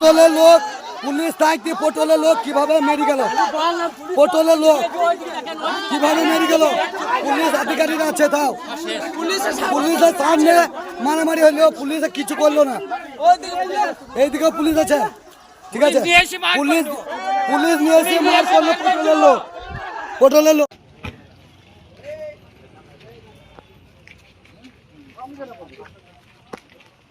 পটলের লোক, পুলিশ থাকতে পটলের লোক, কীভাবে মেরে গেল? পটলের লোক, কীভাবে মেরে গেল? পুলিশ আধিকারিক আছে তাও পুলিশের সামনে মারামারি হইল পুলিশে কিছু করল না। এইদিকে পুলিশ আছে। ঠিক আছে? পুলিশ পুলিশ নিয়ে এসে মার করল পটলের লোক। পটলের লোক।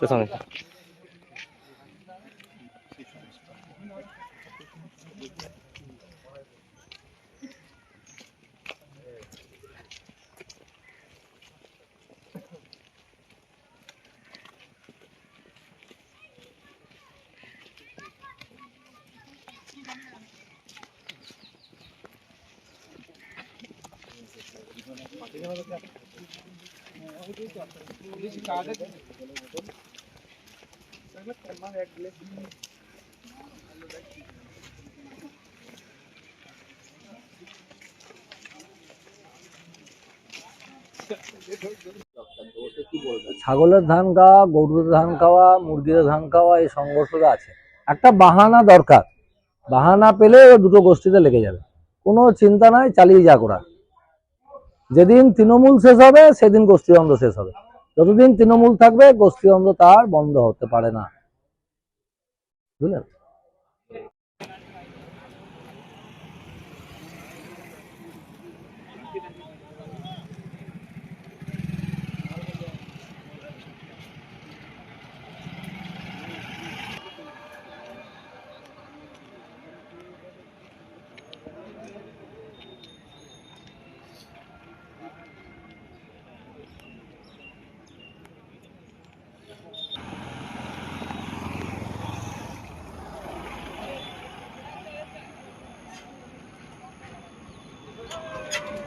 পেছনে Thank you. ছাগলের ধান খাওয়া, গরুর ধান খাওয়া, মুরগির ধান খাওয়া, এই সংঘর্ষটা আছে। একটা বাহানা দরকার। বাহানা পেলে দুটো গোষ্ঠীতে লেগে যাবে। কোনো চিন্তা নাই, চালিয়ে যা করা যেদিন তৃণমূল শেষ হবে, সেদিন গোষ্ঠী দ্বন্দ্ব শেষ হবে। যতদিন তৃণমূল থাকবে গোষ্ঠী দ্বন্দ্ব তার বন্ধ হতে পারে না। বুঝলেন?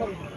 Gracias.